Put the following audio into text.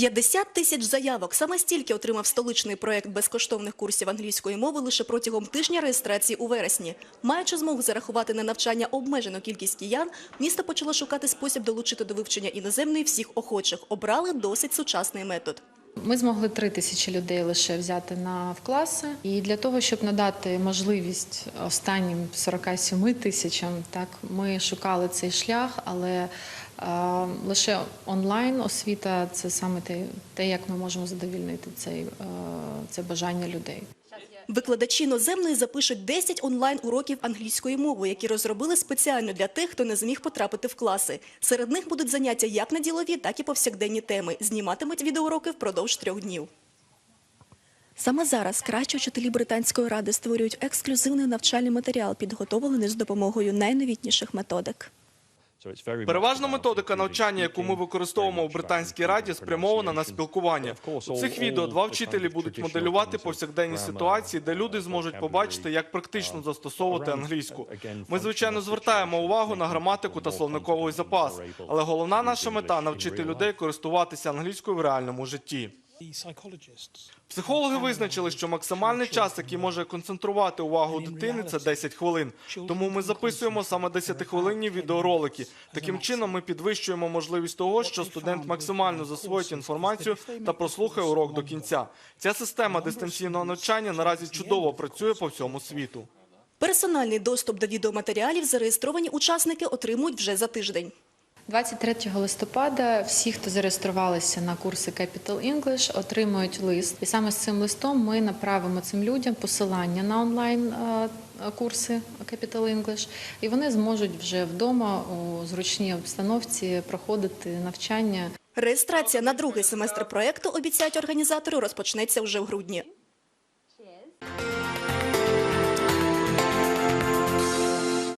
50 тисяч заявок. Саме стільки отримав столичний проект безкоштовних курсів англійської мови лише протягом тижня реєстрації у вересні. Маючи змогу зарахувати на навчання обмежену кількість киян, місто почало шукати спосіб долучити до вивчення іноземної всіх охочих. Обрали досить сучасний метод. Ми змогли три тисячі людей лише взяти на в класи. І для того, щоб надати можливість останнім 47 тисячам, так ми шукали цей шлях, але лише онлайн освіта це саме те, як ми можемо задовільнити цей, е, це бажання людей. Викладачі іноземної запишуть 10 онлайн-уроків англійської мови, які розробили спеціально для тих, хто не зміг потрапити в класи. Серед них будуть заняття як на ділові, так і повсякденні теми. Зніматимуть відеоуроки впродовж трьох днів. Саме зараз кращі вчителі британської ради створюють ексклюзивний навчальний матеріал, підготовлений з допомогою найновітніших методик. Переважна методика навчання, яку ми використовуємо в британській раді, спрямована на спілкування. У цих відео два вчителі будуть моделювати повсякденні ситуації, де люди зможуть побачити, як практично застосовувати англійську. Ми звичайно звертаємо увагу на граматику та словниковий запас, але головна наша мета навчити людей користуватися англійською в реальному житті. Психологи визначили, що максимальний час, який може концентрувати увагу дитини, це 10 хвилин. Тому ми записуємо саме 10-хвилинні відеоролики. Таким чином, ми підвищуємо можливість того, що студент максимально засвоїть інформацію та прослухає урок до кінця. Ця система дистанційного навчання наразі чудово працює по всьому світу. Персональний доступ до відеоматеріалів зареєстровані учасники отримують вже за тиждень. 23 листопада всі, хто зареєструвалися на курси Capital English, отримують лист. І саме з цим листом ми направимо цим людям посилання на онлайн е, курси Capital English, і вони зможуть вже вдома у зручній обстановці проходити навчання. Реєстрація на другий семестр проекту, обіцяють організатори, розпочнеться вже в грудні.